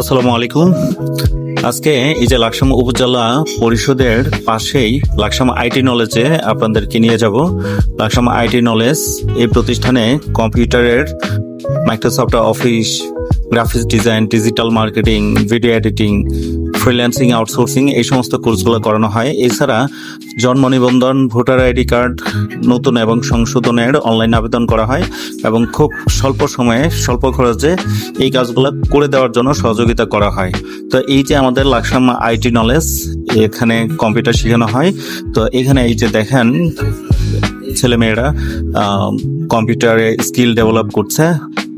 আসসালামু আলাইকুম। আজকে এই যে লাকসাম উপজেলা পরিষদের পাশেই লাকসাম আইটি নলেজে আপনাদেরকে নিয়ে যাব। লাকসাম আইটি নলেজ এই প্রতিষ্ঠানে কম্পিউটারের Microsoft office, graphics design, digital marketing, video editing freelancing outsourcing এই সমস্ত কোর্সগুলো করানো হয়। এছাড়া জন্ম নিবন্ধন, ভোটার আইডি কার্ড, নতুন এবং সংশোধনের অনলাইন আবেদন করা হয় এবং খুব স্বল্প সময়ে, স্বল্প খরচে এই কাজগুলো করে দেওয়ার জন্য সহযোগিতা করা হয়। তো এই যে আমাদের লাকসাম আইটি নলেজ এখানে কম্পিউটার শেখানো হয়। তো এখানে এই যে দেখেন, ছেলেমেয়েরা কম্পিউটারে স্কিল ডেভেলপ করছে।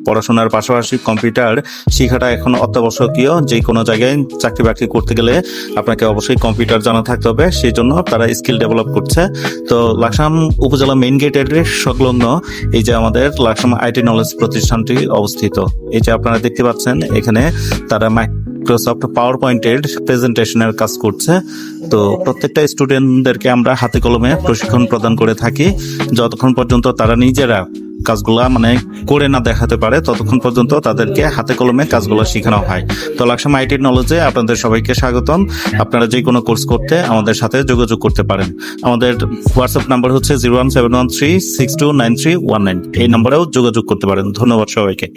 পড়াশোনার পাশাপাশি কম্পিউটার শেখাটা এখন অত্যাবশ্যকীয়। যে কোনো জায়গায় চাকরি বাকরি করতে গেলে আপনাকে অবশ্যই কম্পিউটার জানা থাকতে হবে। সেই জন্য তারা স্কিল ডেভেলপ করছে। তো লাকসাম উপজেলা মেইন গেটের সংলগ্ন এই যে আমাদের লাকসাম আইটি নলেজ প্রতিষ্ঠানটি অবস্থিত। এই যে আপনারা দেখতে পাচ্ছেন, এখানে তারা মাইক্রোসফট পাওয়ার পয়েন্টের প্রেজেন্টেশনের কাজ করছে। তো প্রত্যেকটা স্টুডেন্টদেরকে আমরা হাতে কলমে প্রশিক্ষণ প্রদান করে থাকি। যতক্ষণ পর্যন্ত তারা নিজেরা কাজগুলা মানে করে না দেখাতে পারে, ততক্ষণ পর্যন্ত তাদেরকে হাতে কলমে কাজগুলো শেখানো হয়। তো লাকসাম আইটি নলেজে আপনাদের সবাইকে স্বাগতম। আপনারা যে কোনো কোর্স করতে আমাদের সাথে যোগাযোগ করতে পারেন। আমাদের হোয়াটসঅ্যাপ নাম্বার হচ্ছে zero one seven one three six two nine three one nine. এই নম্বরেও যোগাযোগ করতে পারেন। ধন্যবাদ সবাইকে।